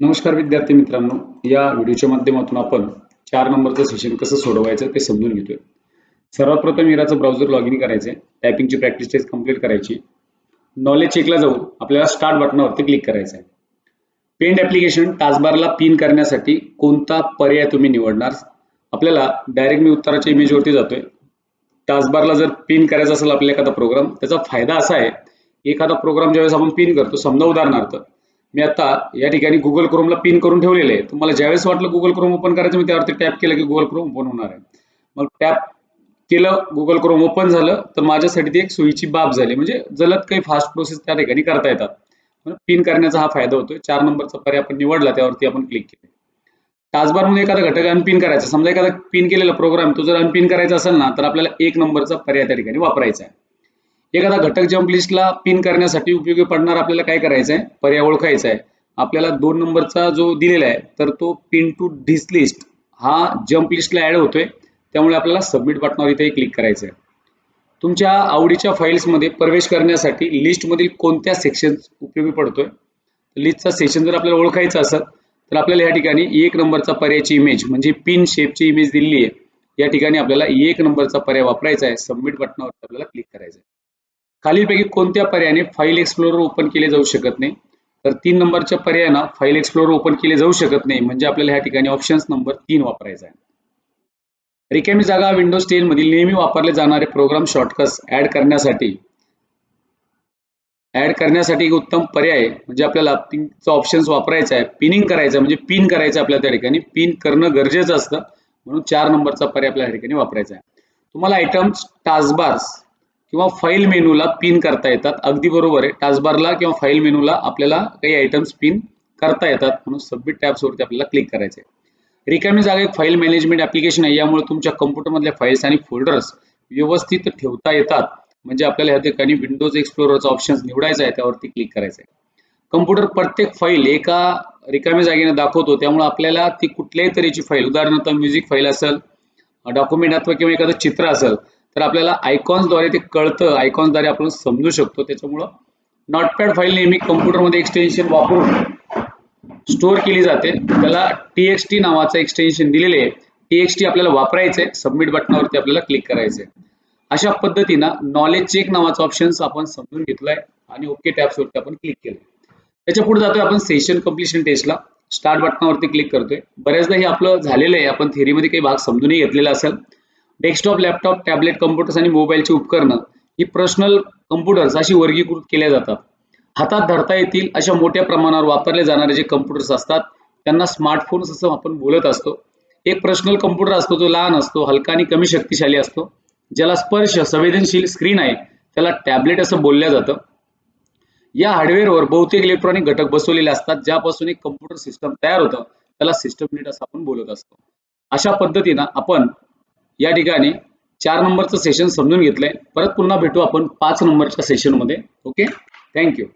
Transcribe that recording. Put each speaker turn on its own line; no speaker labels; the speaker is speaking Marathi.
नमस्कार विद्यार्थी मित्रांनो. या व्हिडिओच्या माध्यमातून आपण चार नंबरचं सेशन कसं सोडवायचं ते समजून घेतोय. सर्वात प्रथम इराचं ब्राउझर लॉग इन करायचं टायपिंगची प्रॅक्टिस टेस्ट कंप्लीट करायची नॉलेज चेकला जाऊन आपल्याला स्टार्ट बटनावरती क्लिक करायचं आहे पेंट ॲप्लिकेशन टास्कबारला पिन करण्यासाठी कोणता पर्याय तुम्ही निवडणार? आपल्याला डायरेक्ट मी उत्तराच्या इमेजवरती जातोय. टास्कबारला जर पिन करायचा असेल आपल्याला एखादा प्रोग्राम त्याचा फायदा असा आहे एखादा प्रोग्राम ज्यावेळेस आपण पिन करतो समजा उदाहरणार्थ मी आता या ठिकाणी गुगल क्रोमला पिन करून ठेवलेले आहे. तुम्हाला ज्यावेळेस वाटलं गुगल क्रोम ओपन करायचं मी त्यावरती टॅप केलं की गुगल क्रोम ओपन होणार आहे. मग टॅप केलं गुगल क्रोम ओपन झालं तर माझ्यासाठी ती एक सोयीची बाब झाली. म्हणजे जलद काही फास्ट प्रोसेस त्या ठिकाणी करता येतात. पिन करण्याचा हा फायदा होतोय. चार नंबरचा पर्याय आपण निवडला त्यावरती आपण क्लिक केले. म्हणून एखादा घटक अनपिन करायचा. समजा एखादा पिन केलेला प्रोग्राम तो जर अनपिन करायचा असेल ना तर आपल्याला एक नंबरचा पर्याय त्या ठिकाणी वापरायचा आहे. एखादा घटक जम्प लिस्टला पिन करण्यासाठी उपयोगी पडणार आपल्याला काय करायचं आहे पर्याय ओळखायचा आहे आपल्याला दोन नंबरचा जो दिलेला आहे तर तो पिन टू डिस लिस्ट हा जम्प लिस्टला ऍड होतोय. त्यामुळे आपल्याला सबमिट बटनावर इथे क्लिक करायचं आहे तुमच्या आवडीच्या फाईल्समध्ये प्रवेश करण्यासाठी लिस्टमधील कोणत्या सेक्शन उपयोगी पडतोय? लिस्टचा सेशन जर आपल्याला ओळखायचा असेल तर आपल्याला या ठिकाणी एक नंबरचा पर्यायची इमेज म्हणजे पिन शेपची इमेज दिलेली आहे. या ठिकाणी आपल्याला एक नंबरचा पर्याय वापरायचा आहे. सबमिट बटनावर आपल्याला क्लिक करायचं आहे खालीलपैकी कोणत्या पर्यायाने फाईल एक्सप्लोरर ओपन केले जाऊ शकत नाही? तर तीन नंबरच्या पर्यायानं फाईल एक्सप्लोरर ओपन केले जाऊ शकत नाही म्हणजे आपल्याला ह्या ठिकाणी ऑप्शन्स नंबर तीन वापरायचा आहे. रिकामी जागा विंडोज टेन मधील नेहमी वापरले जाणारे प्रोग्राम शॉर्टकट्स ऍड करण्यासाठी ऍड करण्यासाठी एक उत्तम पर्याय म्हणजे आपल्याला पिनचा ऑप्शन्स वापरायचा आहे पिनिंग करायचं म्हणजे पिन करायचं आपल्याला त्या ठिकाणी. पिन करणं गरजेचं असतं म्हणून चार नंबरचा पर्याय आपल्या ठिकाणी वापरायचा आहे. तुम्हाला आयटम्स टास्कबार्स किंवा फाईल मेनूला पिन करता येतात. अगदी बरोबर आहे. टास्कबारला किंवा फाईल मेनूला आपल्याला काही आयटम्स पिन करता येतात. म्हणून सबमिट टॅब्सवरती आपल्याला क्लिक करायचे रिकामी जागा एक फाईल मॅनेजमेंट ॲप्लिकेशन आहे. यामुळे तुमच्या कम्प्युटरमधल्या फाईल्स आणि फोल्डर्स व्यवस्थित ठेवता येतात. म्हणजे आपल्याला ह्या ठिकाणी विंडोज एक्सप्लोररचा ऑप्शन निवडायचा आहे. त्यावरती क्लिक करायचं आहे कम्प्युटर प्रत्येक फाईल एका रिकाम्या जागेने दाखवतो. त्यामुळे आपल्याला ती कुठल्याही तऱ्हेची फाईल उदाहरणार्थ म्युझिक फाईल असेल डॉक्युमेंट अथवा किंवा एखादं चित्र असेल तर आपल्याला आयकॉन्सद्वारे ते कळतं. आयकॉन्सद्वारे आपण समजू शकतो. त्याच्यामुळं नॉटपॅड फाईल नेहमी कम्प्युटरमध्ये एक्सटेन्शन वापरून स्टोअर केली जाते. त्याला टी एक्स टी नावाचं एक्सटेन्शन दिलेले आहे. टी एक्स टी आपल्याला वापरायचं आहे सबमिट बटनावरती आपल्याला क्लिक करायचं आहे अशा पद्धतीनं नॉलेज चेक नावाचं ऑप्शन आपण समजून घेतलंय आणि ओके टॅब्सवरती आपण क्लिक केलं त्याच्या पुढे जातोय आपण सेशन कम्प्लिशन टेस्टला स्टार्ट बटनावरती क्लिक करतोय. बऱ्याचदा हे आपलं झालेलं आहे. आपण थेरीमध्ये काही भाग समजूनही घेतलेला असेल. डेस्कटॉप लॅपटॉप टॅबलेट कम्प्युटर्स आणि मोबाईलची उपकरणं ही पर्सनल कम्प्युटर्स अशी वर्गीकृत केल्या जातात. हातात धरता येतील अशा मोठ्या प्रमाणावर वापरले जाणारे जे कम्प्युटर्स असतात त्यांना स्मार्टफोन्स असं आपण बोलत असतो. एक पर्सनल कम्प्युटर असतो जो लहान असतो हलका आणि कमी शक्तिशाली असतो ज्याला स्पर्श संवेदनशील स्क्रीन आहे त्याला टॅबलेट असं बोललं जातं. या हार्डवेअरवर बहुतेक इलेक्ट्रॉनिक घटक बसवलेले असतात ज्यापासून एक कम्प्युटर सिस्टम तयार होतं त्याला सिस्टम युनिट असं आपण बोलत असतो. अशा पद्धतीनं आपण या ठिकाणी चार नंबरचं सेशन समजून घेतलंय. परत पुन्हा भेटू आपण पाच नंबरच्या सेशनमध्ये ओके थँक्यू